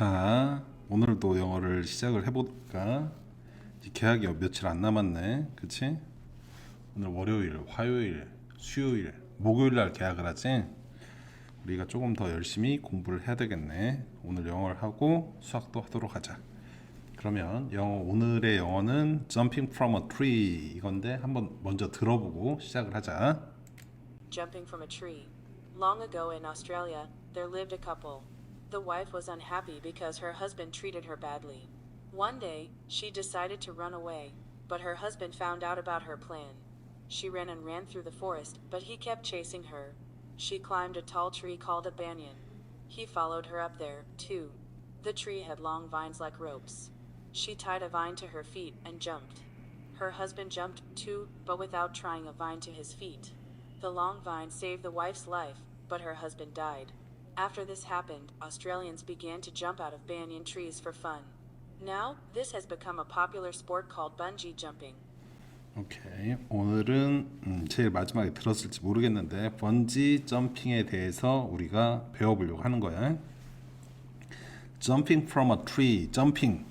자, 오늘도 영어를 시작을 해볼까? 이제 계약이 며칠 안 남았네, 그치? 오늘 월요일, 화요일, 수요일, 목요일 날 계약을 하지? 우리가 조금 더 열심히 공부를 해야 되겠네. 오늘 영어를 하고 수학도 하도록 하자. 그러면 영어 오늘의 영어는 jumping from a tree 이건데 한번 먼저 들어보고 시작을 하자. jumping from a tree. Long ago in Australia, there lived a couple. The wife was unhappy because her husband treated her badly. One day, she decided to run away, but her husband found out about her plan. She ran and ran through the forest, but he kept chasing her. She climbed a tall tree called a banyan. He followed her up there, too. The tree had long vines like ropes. She tied a vine to her feet and jumped. Her husband jumped too, but without trying a vine to his feet. The long vine saved the wife's life, but her husband died. After this happened, Australians began to jump out of banyan trees for fun. Now, this has become a popular sport called bungee jumping. 오케이. 오늘은 음, 제일 마지막에 들었을지 모르겠는데 번지 점핑에 대해서 우리가 배워보려고 하는 거야. Jumping from a tree, jumping.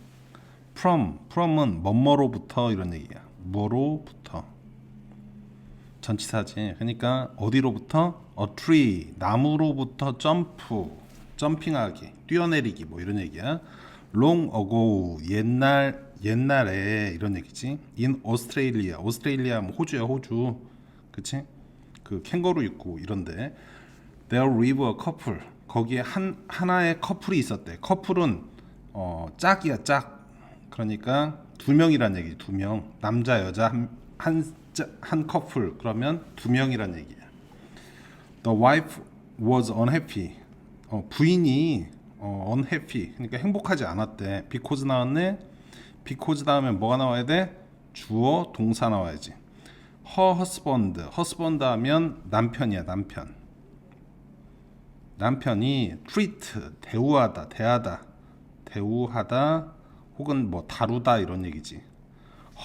From, from은 뭐뭐로부터 이런 얘기야. 뭐로부터. 전치사지. 그러니까 어디로부터? A tree, 나무로부터 점프, 점핑하기, 뛰어내리기 뭐 이런 얘기야. Long ago, 옛날 옛날에 이런 얘기지. In Australia, 오스트레일리아 뭐 호주야 호주, 그치? 그 캥거루 있고 이런데 there live a couple. 거기에 한 하나의 커플이 있었대. 커플은 어 짝이야 짝. 그러니까 두 명이란 얘기. 두 명. 남자 여자 한 한 한 커플. 그러면 두 명이란 얘기야. The wife was unhappy. 어, 부인이 어, unhappy. 그러니까 행복하지 않았대. because 나왔네. because 다음에 뭐가 나와야 돼? 주어 동사 나와야지. her husband. husband 하면 남편이야, 남편. 남편이 treat 대우하다, 대하다, 대우하다 혹은 뭐 다루다 이런 얘기지.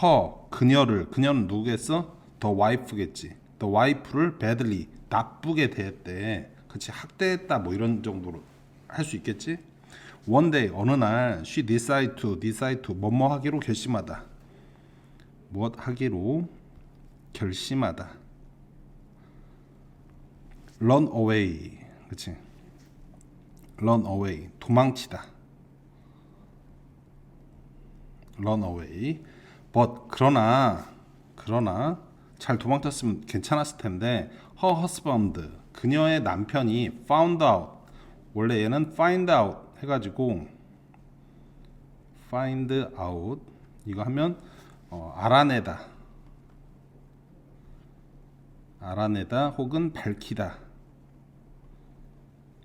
Her 그녀를 그녀는 누구겠어? the wife겠지. the wife를 badly 나쁘게 대했대. 그치 학대했다 뭐 이런 정도로 할 수 있겠지? One day 어느 날 she decide to decide to 뭐뭐 하기로 결심하다. 무엇 하기로 결심하다. run away. 그치? run away. 도망치다. run away. But 그러나 그러나 잘 도망쳤으면 괜찮았을 텐데 her husband 그녀의 남편이 found out 원래 얘는 find out 해가지고 find out 이거 하면 어, 알아내다 알아내다 혹은 밝히다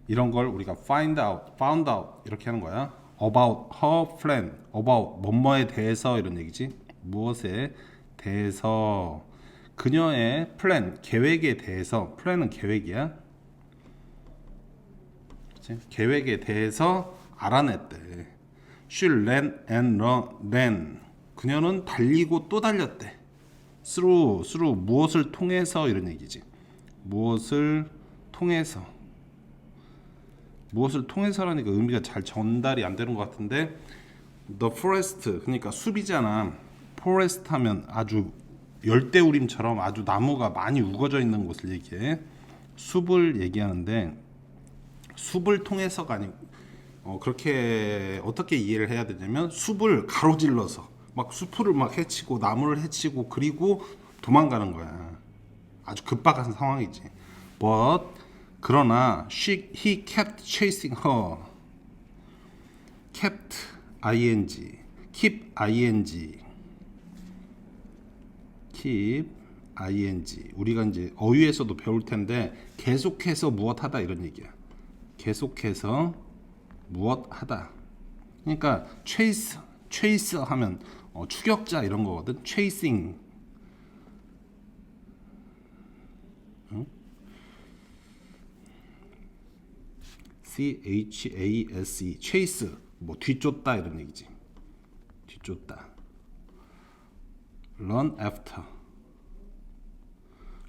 이런 걸 우리가 find out, found out 이렇게 하는 거야. about her plan, about 뭐뭐에 대해서 이런 얘기지. 무엇에 대해서 그녀의 플랜, 계획에 대해서 플랜은 계획이야. 그치? 계획에 대해서 알아냈대. She ran and ran. 그녀는 달리고 또 달렸대. through, through 무엇을 통해서 이런 얘기지. 무엇을 통해서. 무엇을 통해서라니까 의미가 잘 전달이 안 되는 것 같은데 the forest 그러니까 숲이잖아. Forest 하면 아주 열대우림처럼 아주 나무가 많이 우거져 있는 곳을 얘기해. 숲을 얘기하는데 숲을 통해서가 아니고 어, 그렇게 어떻게 이해를 해야 되냐면 숲을 가로질러서 막 숲을 막 해치고 나무를 해치고 그리고 도망가는 거야. 아주 급박한 상황이지. But 그러나 she, he kept chasing her. kept ing, keep ing, keep ing. 우리가 이제 어휘에서도 배울 텐데 계속해서 무엇하다 이런 얘기야. 계속해서 무엇하다. 그러니까 chase, chase 하면 어, 추격자 이런 거거든. chasing. C H A S E chase 뭐 뒤쫓다 이런 얘기지. 뒤쫓다. Run after.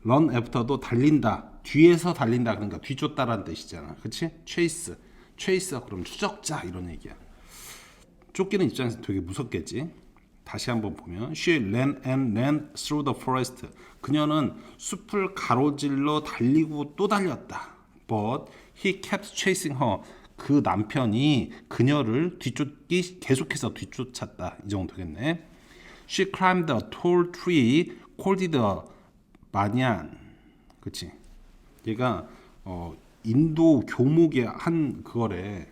run after도 달린다. 뒤에서 달린다 그러니까 뒤쫓다라는 뜻이잖아. 그렇지? chase. 체이서 그럼 추적자 이런 얘기야. 쫓기는 입장에서 되게 무섭겠지. 다시 한번 보면 she ran and ran through the forest. 그녀는 숲을 가로질러 달리고 또 달렸다. But he kept chasing her. 그 남편이 그녀를 뒤쫓기 계속해서 뒤쫓았다. 이 정도 되겠네. She climbed a tall tree called the banyan. 그치? 얘가 어, 인도 교목의 한 그거래.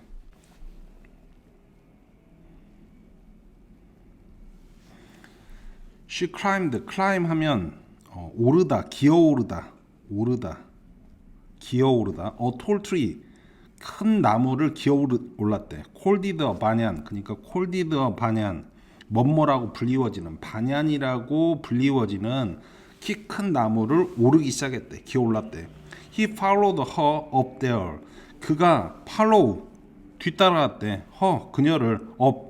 She climbed, climb 하면 어, 오르다, 기어오르다, 오르다, 기어오르다. A tall tree, 큰 나무를 기어오르 올랐대. Called the banyan, 그러니까 called the banyan, 뭐뭐라고 불리워지는 반얀이라고 불리워지는 키 큰 나무를 오르기 시작했대. 기어올랐대. He followed her up there. 그가 follow 뒤따라갔대. her 그녀를 up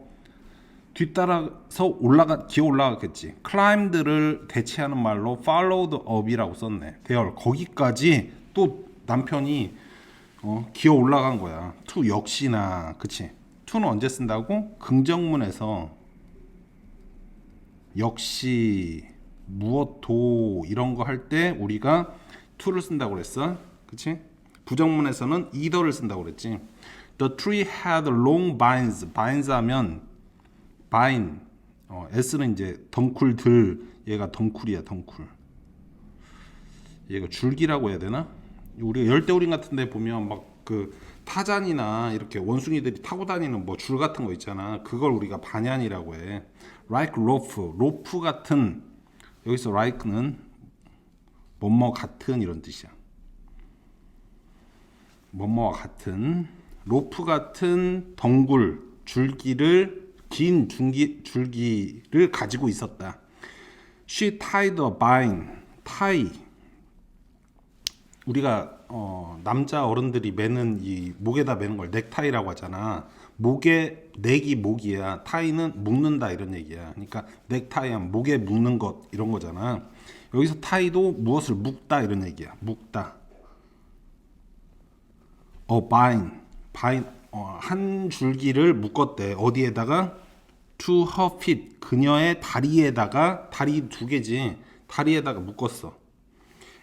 뒤따라서 올라가 기어 올라갔겠지. climbed를 대체하는 말로 followed up이라고 썼네. 대열 거기까지 또 남편이 어, 기어 올라간 거야. to 역시나 그치. to는 언제 쓴다고? 긍정문에서 역시 무엇도 이런 거 할 때 우리가 to를 쓴다고 그랬어. 그치? 부정문에서는 either를 쓴다고 그랬지. The tree had long vines. vines 하면 바인 어, S는 이제 덩쿨들 얘가 덩쿨이야 덩쿨 얘가 줄기라고 해야 되나 우리가 열대우림 같은 데 보면 막그 타잔이나 이렇게 원숭이들이 타고 다니는 뭐 줄 같은 거 있잖아 그걸 우리가 반얀이라고 해 like rope 로프 같은 여기서 like는 뭐뭐 같은 이런 뜻이야 뭐뭐와 같은 로프 같은 덩굴 줄기를 긴 줄기 줄기를 가지고 있었다. She tied a vine. tie. 우리가 어, 남자 어른들이 매는 이 목에다 매는 걸 넥타이라고 하잖아. 목에 넥이 목이야. 타이는 묶는다 이런 얘기야. 그러니까 넥타이는 목에 묶는 것 이런 거잖아. 여기서 타이도 무엇을 묶다 이런 얘기야. 묶다. 어 바인 바인 어, 한 줄기를 묶었대 어디에다가 to her feet 그녀의 다리에다가 다리 두 개지 다리에다가 묶었어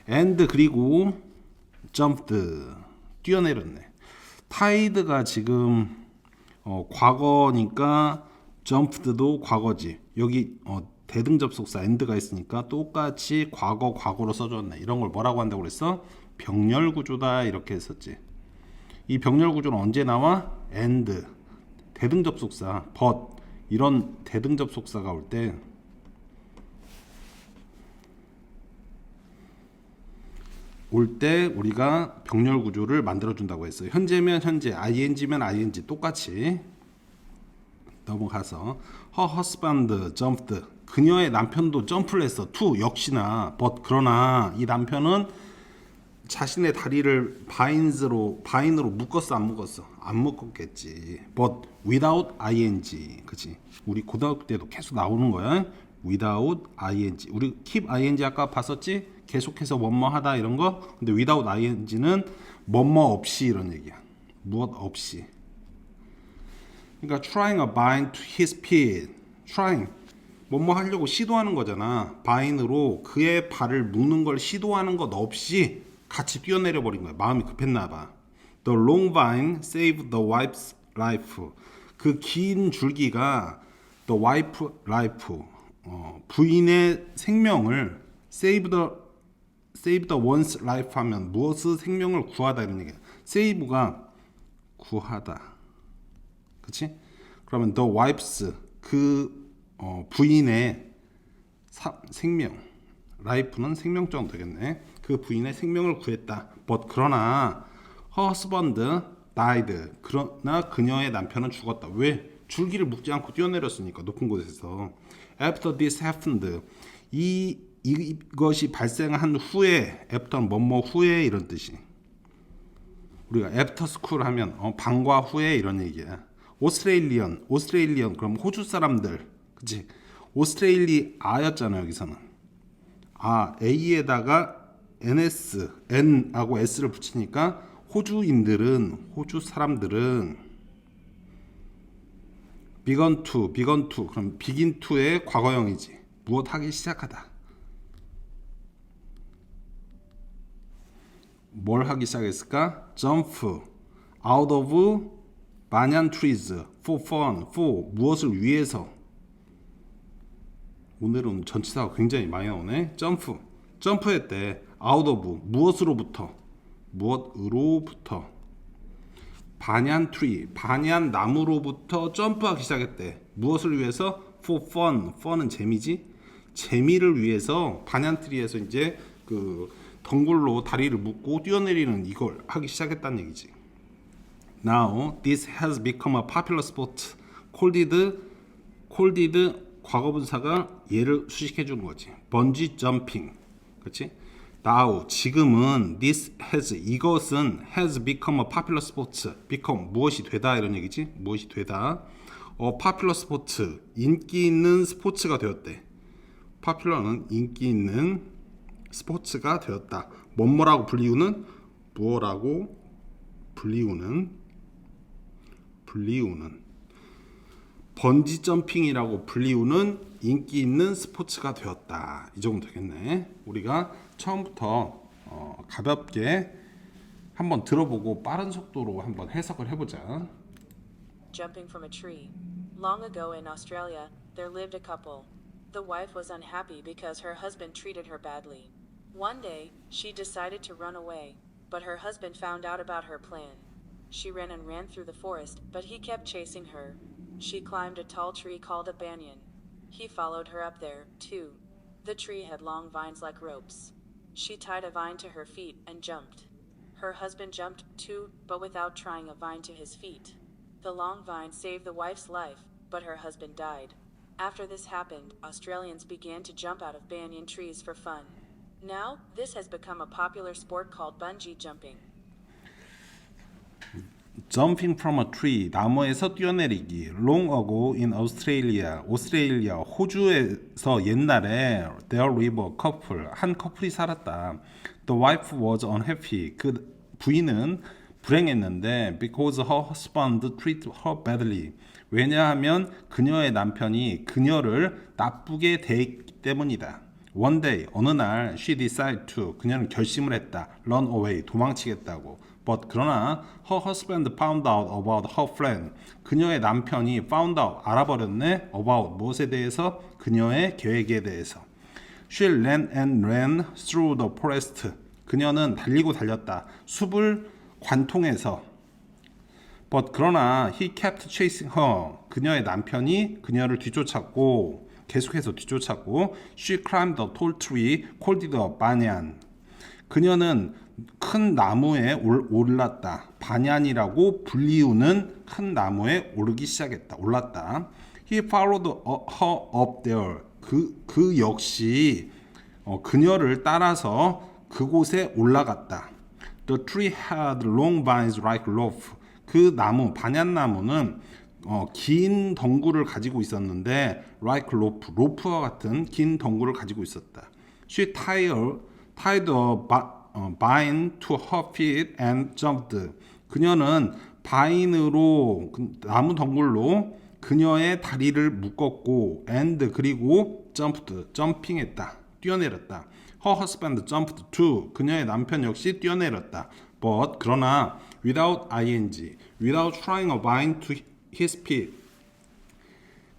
and 그리고 jumped 뛰어내렸네. tide가 지금 어, 과거니까 jumped도 과거지. 여기 어, 대등 접속사 and가 있으니까 똑같이 과거 과거로 써줬네. 이런 걸 뭐라고 한다고 그랬어? 병렬 구조다. 이렇게 했었지. 이 병렬 구조는 언제 나와? and 대등 접속사 but. 이런 대등 접속사가 올때 올 때 우리가 병렬 구조를 만들어 준다고 했어요. 현재면 현재, ing면 ing 똑같이 넘어가서 her husband jumped 그녀의 남편도 점프를 했어. to 역시나 but 그러나. 이 남편은 자신의 다리를 바인즈로 바인으로 묶었어 안 묶었어? 안 묶었겠지. but without ing. 그치? 우리 고등학교 때도 계속 나오는 거야. without ing. 우리 keep ing 아까 봤었지 계속해서 뭐뭐 하다 이런 거? 근데 without ing는 뭐뭐 없이 이런 얘기야. 무엇 없이. 그러니까 trying a bind to his feet trying. 뭐뭐 하려고 시도하는 거잖아. 바인으로 그의 발을 묶는 걸 시도하는 것 없이 같이 뛰어내려 버린 거야. 마음이 급했나 봐. The long vine saved the wife's life. 그 긴 줄기가 the wife life. 어, 부인의 생명을 save the save the one's life 하면 무엇의 생명을 구하다 이런 얘기야. save가 구하다. 그치? 그러면 the wife's 그 어, 부인의 사, 생명 라이프는 생명적 되겠네. 그 부인의 생명을 구했다. but 그러나 husband died. 그러나 그녀의 남편은 죽었다. 왜? 줄기를 묶지 않고 뛰어내렸으니까 높은 곳에서. after this happened. 이 이것이 발생한 후에 after 뭐뭐 후에 이런 뜻이. 우리가 after school 하면 어, 방과 후에 이런 얘기야. 오스트레일리언, 오스트레일리언 그럼 호주 사람들, 그치? 오스트레일리아였잖아 여기서는. 아 A에다가 ns n하고 s를 붙이니까 호주인들은 호주 사람들은 비건 투 비건 투 그럼 비긴 투의 과거형이지 무엇 하기 시작하다 뭘 하기 시작했을까? jump out of banyan trees for fun for 무엇을 위해서 오늘은 전치사가 굉장히 많이 나오네. 점프. 점프했대. out of 무엇으로부터? 무엇으로부터? 반얀 트리, 반얀 나무로부터 점프하기 시작했대. 무엇을 위해서? for fun. fun은 재미지. 재미를 위해서 반얀 트리에서 이제 그 덩굴로 다리를 묶고 뛰어내리는 이걸 하기 시작했다는 얘기지. Now this has become a popular sport. 콜디드 콜디드 과거분사가 얘를 수식해 주는 거지. 번지 점핑. 그렇지? Now 지금은 this has 이것은 has become a popular sport. become 무엇이 되다 이런 얘기지. 무엇이 되다. 어 popular sport 인기 있는 스포츠가 되었대. popular는 인기 있는 스포츠가 되었다. 뭐뭐라고 불리우는 무엇라고 불리우는 불리우는 번지 점핑이라고 불리우는 인기 있는 스포츠가 되었다. 이 정도 되겠네. 우리가 처음부터 어, 가볍게 한번 들어보고 빠른 속도로 한번 해석을 해보자. Jumping from a tree. Long ago in Australia, there lived a couple. The wife was unhappy because her husband treated her badly. One day, she decided to run away, but her husband found out about her plan. She ran and ran through the forest, but he kept chasing her. She climbed a tall tree called a banyan. He followed her up there, too. The tree had long vines like ropes. She tied a vine to her feet and jumped. Her husband jumped too, but without trying a vine to his feet. The long vine saved the wife's life, but her husband died. After this happened, Australians began to jump out of banyan trees for fun. Now, this has become a popular sport called bungee jumping. Jumping from a tree 나무에서 뛰어내리기 Long ago in Australia 오스트레일리아 호주에서 옛날에 there lived a couple 한 커플이 살았다 The wife was unhappy 그 부인은 불행했는데 because her husband treated her badly 왜냐하면 그녀의 남편이 그녀를 나쁘게 대했기 때문이다 One day 어느 날 she decided to 그녀는 결심을 했다 run away 도망치겠다고 But 그러나 her husband found out about her friend. 그녀의 남편이 found out 알아버렸네 about 무엇에 대해서 그녀의 계획에 대해서. She ran and ran through the forest. 그녀는 달리고 달렸다. 숲을 관통해서. But 그러나 he kept chasing her. 그녀의 남편이 그녀를 뒤쫓았고 계속해서 뒤쫓았고 she climbed a tall tree called the banyan. 그녀는 큰 나무에 올- 올랐다. 반얀이라고 불리우는 큰 나무에 오르기 시작했다. 올랐다. He followed her up there. 그, 그 역시 어, 그녀를 따라서 그곳에 올라갔다. The tree had long vines like rope. 그 나무, 반얀나무는 어, 긴 덩굴을 가지고 있었는데 like rope, 로프와 같은 긴 덩굴을 가지고 있었다. She tied, tied a ba- 어, vine to her feet and jumped. 그녀는 바인으로 그 나무 덩굴로 그녀의 다리를 묶었고 and 그리고 jumped, 점핑했다. 뛰어내렸다. Her husband jumped too. 그녀의 남편 역시 뛰어내렸다. But 그러나 without ing, without trying a vine to his feet.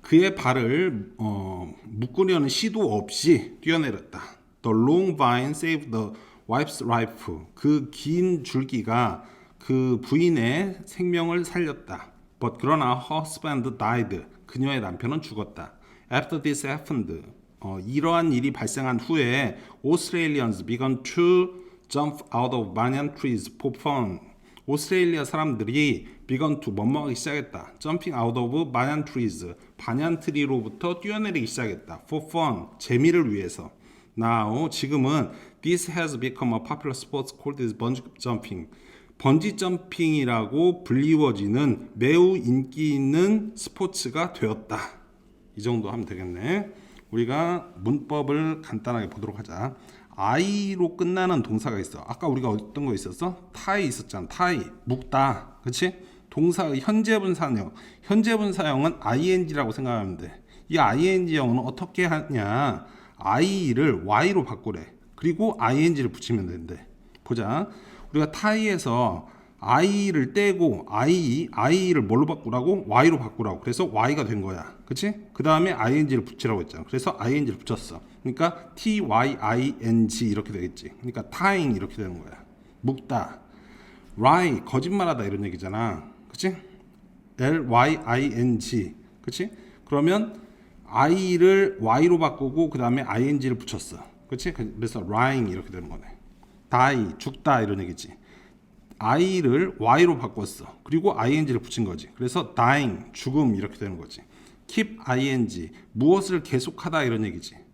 그의 발을 어, 묶으려는 시도 없이 뛰어내렸다. The long vine saved the wife's life. 그 긴 줄기가 그 부인의 생명을 살렸다. But 그러나 husband died. 그녀의 남편은 죽었다. After this happened. 어, 이러한 일이 발생한 후에 Australians began to jump out of banyan trees for fun. 오스트레일리아 사람들이 began to 뭐뭐하기 시작했다. jumping out of banyan trees. 반얀 트리로부터 뛰어내리기 시작했다. for fun. 재미를 위해서. Now 지금은 this has become a popular sport called bungee jumping. 번지 점핑이라고 불리워지는 매우 인기 있는 스포츠가 되었다. 이 정도 하면 되겠네. 우리가 문법을 간단하게 보도록 하자. I로 끝나는 동사가 있어. 아까 우리가 어떤 거 있었어? 타이 있었잖아. 타이 묵다. 그렇지? 동사의 현재 분 사용. 현재 분 사용은 ing라고 생각하면 돼. 이 ing형은 어떻게 하냐? i를 y로 바꾸래. 그리고 ing를 붙이면 된대. 보자. 우리가 타이에서 i를 떼고 i i를 뭘로 바꾸라고 y로 바꾸라고 그래서 y가 된 거야 그치 그 다음에 ing를 붙이라고 했잖아 그래서 ing를 붙였어 그러니까 t y i n g 이렇게 되겠지. 그러니까 tying 이렇게 되는 거야. 묵다. lie 거짓말하다 이런 얘기잖아. 그치? L y i n g. 그치? 그러면 i를 y로 바꾸고 그 다음에 ing를 붙였어. 그치? 그래서 lying 이렇게 되는 거네. die 죽다 이런 얘기지. I를 y로 바꿨어. 그리고 ing를 붙인 거지. 그래서 dying 죽음 이렇게 되는 거지. keep ing 무엇을 계속하다 이런 얘기지.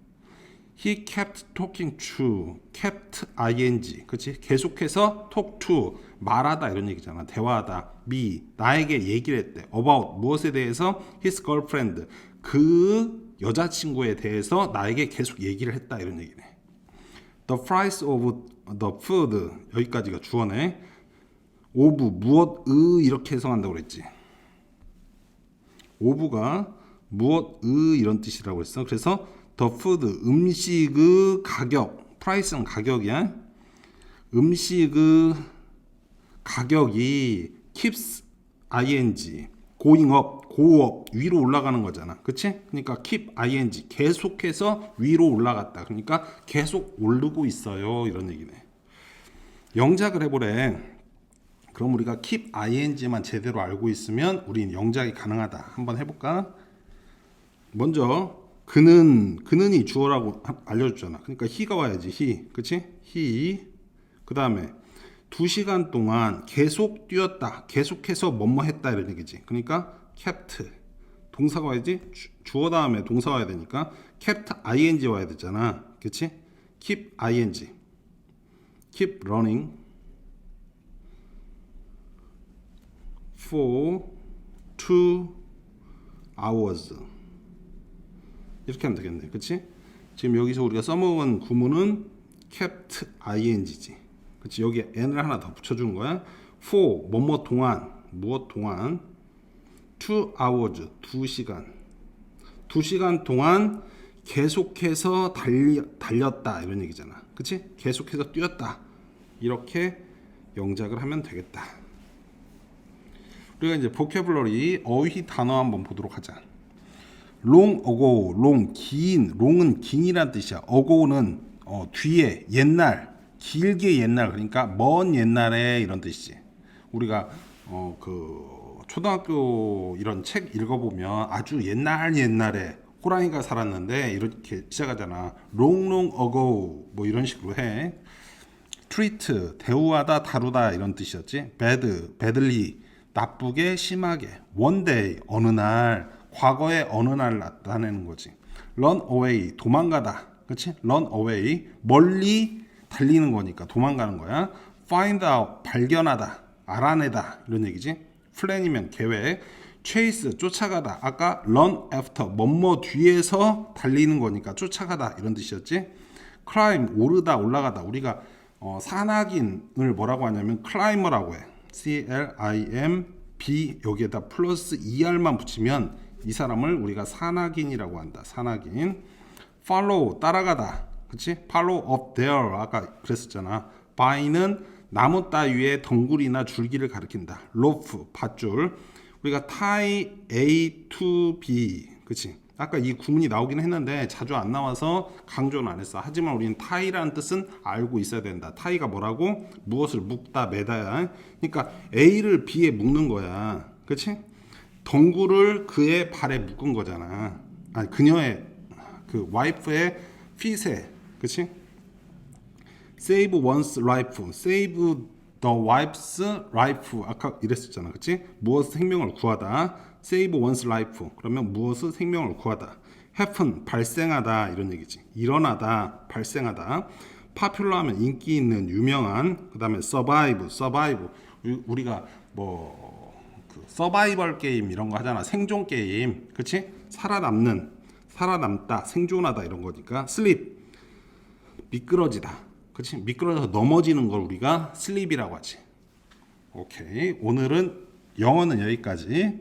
He kept talking to, kept ing, 그렇지? 계속해서 talk to, 말하다 이런 얘기잖아. 대화하다. me, 나에게 얘기를 했대. about 무엇에 대해서 his girlfriend, 그 여자친구에 대해서 나에게 계속 얘기를 했다 이런 얘기네. The price of the food 여기까지가 주어네. 오브 무엇의 이렇게 해석한다고 그랬지. 오브가 무엇의 이런 뜻이라고 했어. 그래서 the food 음식의 가격, price는 가격이야. 음식의 가격이 keeps ing going up, up 위로 올라가는 거잖아. 그치? 그러니까 keep ing 계속해서 위로 올라갔다. 그러니까 계속 오르고 있어요. 이런 얘기네. 영작을 해보래. 그럼 우리가 keep ing만 제대로 알고 있으면 우린 영작이 가능하다. 한번 해볼까? 먼저 그는 그는이 주어라고 하- 알려줬잖아. 그러니까 he가 와야지 he, 그렇지? he. 그 다음에 두 시간 동안 계속 뛰었다. 계속해서 뭐뭐 했다 이런 얘기지. 그러니까 kept 동사가 와야지 주, 주어 다음에 동사 와야 되니까 kept ing 와야 되잖아. 그렇지? keep ing. keep running. for two hours 이렇게 하면 되겠네. 그치? 지금 여기서 우리가 써먹은 구문은 kept ing지. 그치? 여기에 n을 하나 더 붙여주는 거야. for 뭐뭐 동안 무엇 동안? two hours 두 시간. 두 시간 동안 계속해서 달리, 달렸다. 이런 얘기잖아. 그치? 계속해서 뛰었다. 이렇게 영작을 하면 되겠다. 우리가 이제 보캐블러리 어휘 단어 한번 보도록 하자. Long ago, long 긴, long은 긴이란 뜻이야. ago는 어, 뒤에 옛날, 길게 옛날 그러니까 먼 옛날에 이런 뜻이지. 우리가 어, 그 초등학교 이런 책 읽어보면 아주 옛날 옛날에 호랑이가 살았는데 이렇게 시작하잖아. long ago 뭐 이런 식으로 해. treat 대우하다 다루다 이런 뜻이었지. bad badly 나쁘게 심하게 day 어느 날 과거의 어느 날 나타내는 거지. run away 도망가다. 그렇지? run away 멀리 달리는 거니까 도망가는 거야. find out 발견하다. 알아내다 이런 얘기지. 플랜이면 계획. chase 쫓아가다. 아까 run after 뭐뭐 뒤에서 달리는 거니까 쫓아가다 이런 뜻이었지. climb 오르다 올라가다. 우리가 어, 산악인을 뭐라고 하냐면 클라이머라고 해. C L I M B 여기에다 플러스 ER만 붙이면 이 사람을 우리가 산악인이라고 한다. 산악인. follow 따라가다. 그렇지? follow up there 아까 그랬었잖아. by는 나무 따위의 덩굴이나 줄기를 가리킨다. rope 밧줄. 우리가 tie A to B. 그렇지? 아까 이 구문이 나오긴 했는데 자주 안 나와서 강조는 안 했어. 하지만 우리는 타이라는 뜻은 알고 있어야 된다. 타이가 뭐라고? 무엇을 묶다, 매다야. 그러니까 A를 B에 묶는 거야. 그렇지? 덩굴을 그의 발에 묶은 거잖아. 아니 그녀의 그 와이프의 핏에, 그렇지? Save one's life, save the wife's life. 아까 이랬었잖아, 그렇지? 무엇 생명을 구하다. Save one's life. 그러면 무엇을 생명을 구하다. happen 발생하다 이런 얘기지. 일어나다, 발생하다. popular 하면 인기 있는, 유명한. 그다음에 survive, survive. 우- 우리가 뭐그 서바이벌 게임 이런 거 하잖아. 생존 게임. 그렇지? 살아남는, 살아남다, 생존하다 이런 거니까 sleep 미끄러지다. 그렇지? 미끄러져서 넘어지는 걸 우리가 슬립이라고 하지. 오케이. 오늘은 영어는 여기까지.